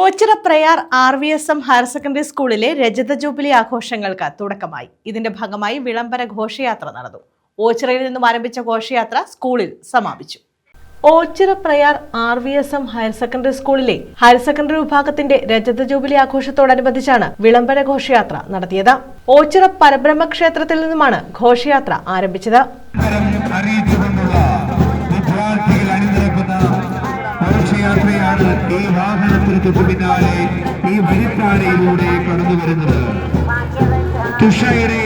Ochira Prayar R V S M higher secondary സ്കൂളിലെ രജത jubilee ആഘോഷങ്ങൾക്ക് തുടക്കമായി. ഇതിന്റെ ഭാഗമായി വിളംബര ഘോഷയാത്ര നടന്നു. ഓച്ചിറയിൽ നിന്നും ആരംഭിച്ച ഘോഷയാത്ര സ്കൂളിൽ സമാപിച്ചു. Ochira Prayar R V S M higher secondary സ്കൂളിലെ ഹയർ സെക്കൻഡറി വിഭാഗത്തിന്റെ രജത ജൂബിലി ആഘോഷത്തോടനുബന്ധിച്ചാണ് വിളംബര ഘോഷയാത്ര നടത്തിയത്. ഓച്ചിറ പരബ്രഹ്മ ക്ഷേത്രത്തിൽ നിന്നുമാണ് ഘോഷയാത്ര ആരംഭിച്ചത്. ഈ വാഹനത്തിന് പിന്നാലെ ഈ വരിപ്പാടയിലൂടെ കടന്നു വരുന്നത് തുഷയുടെ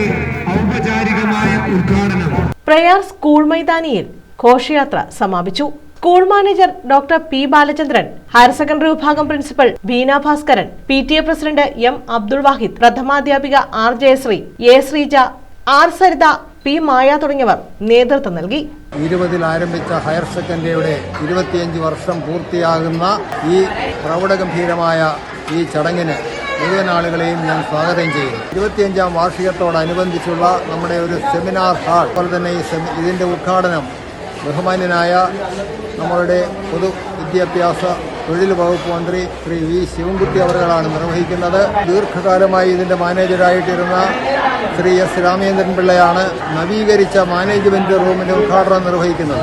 ഔപചാരികമായ ഉദ്ഘാടനം. പ്രയാർ സ്കൂൾ മൈതാനിയിൽ ഘോഷയാത്ര സമാപിച്ചു. School manager doctor P Balachandran higher secondary വിഭാഗം principal Beena Bhaskaran P T A president M Abdul Wahid പ്രഥമാധ്യാപിക R Jayasree A Sreeja R Saritha P Maya തുടങ്ങിയവർ നേതൃത്വം നൽകി. ഇരുപതിൽ ആരംഭിച്ച ഹയർ സെക്കൻഡറിയുടെ ഇരുപത്തിയഞ്ച് വർഷം പൂർത്തിയാകുന്ന ഈ പ്രൗഢഗംഭീരമായ ഈ ചടങ്ങിന് മുഴുവൻ ആളുകളെയും ഞാൻ സ്വാഗതം ചെയ്യുന്നു. ഇരുപത്തിയഞ്ചാം വാർഷികത്തോടനുബന്ധിച്ചുള്ള നമ്മുടെ ഒരു സെമിനാർ ഹാൾ അതുപോലെ തന്നെ ഈ ഇതിന്റെ ഉദ്ഘാടനം ബഹുമാന്യനായ നമ്മളുടെ പൊതു വിദ്യാഭ്യാസ തൊഴിൽ വകുപ്പ് മന്ത്രി ശ്രീ വി ശിവൻകുട്ടി അവരുകളാണ് നിർവഹിക്കുന്നത്. ദീർഘകാലമായി ഇതിന്റെ മാനേജരായിട്ടിരുന്ന ശ്രീ എസ് രാമചന്ദ്രൻ പിള്ളയാണ് നവീകരിച്ച മാനേജ്മെന്റ് റൂമിന്റെ ഉദ്ഘാടനം നിർവഹിക്കുന്നത്.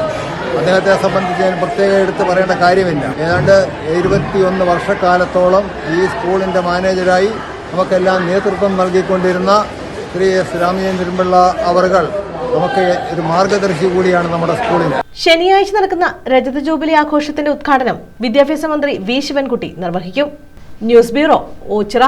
അദ്ദേഹത്തെ സംബന്ധിച്ച് ഞാൻ പ്രത്യേകം എടുത്ത് പറയേണ്ട കാര്യമില്ല. ഏതാണ്ട് ഇരുപത്തിയൊന്ന് വർഷക്കാലത്തോളം ഈ സ്കൂളിന്റെ മാനേജരായി നമുക്കെല്ലാം നേതൃത്വം നൽകിക്കൊണ്ടിരുന്ന ശ്രീ എസ് രാമചന്ദ്രൻ പിള്ള അവർകൾ നമുക്ക് ഒരു മാർഗദർശി കൂടിയാണ് നമ്മുടെ സ്കൂളിന്. ശനിയാഴ്ച നടക്കുന്ന രജത ജൂബിലി ആഘോഷത്തിന്റെ ഉദ്ഘാടനം വിദ്യാഭ്യാസ മന്ത്രി വി ശിവൻകുട്ടി നിർവഹിക്കും. News bureau Ochira.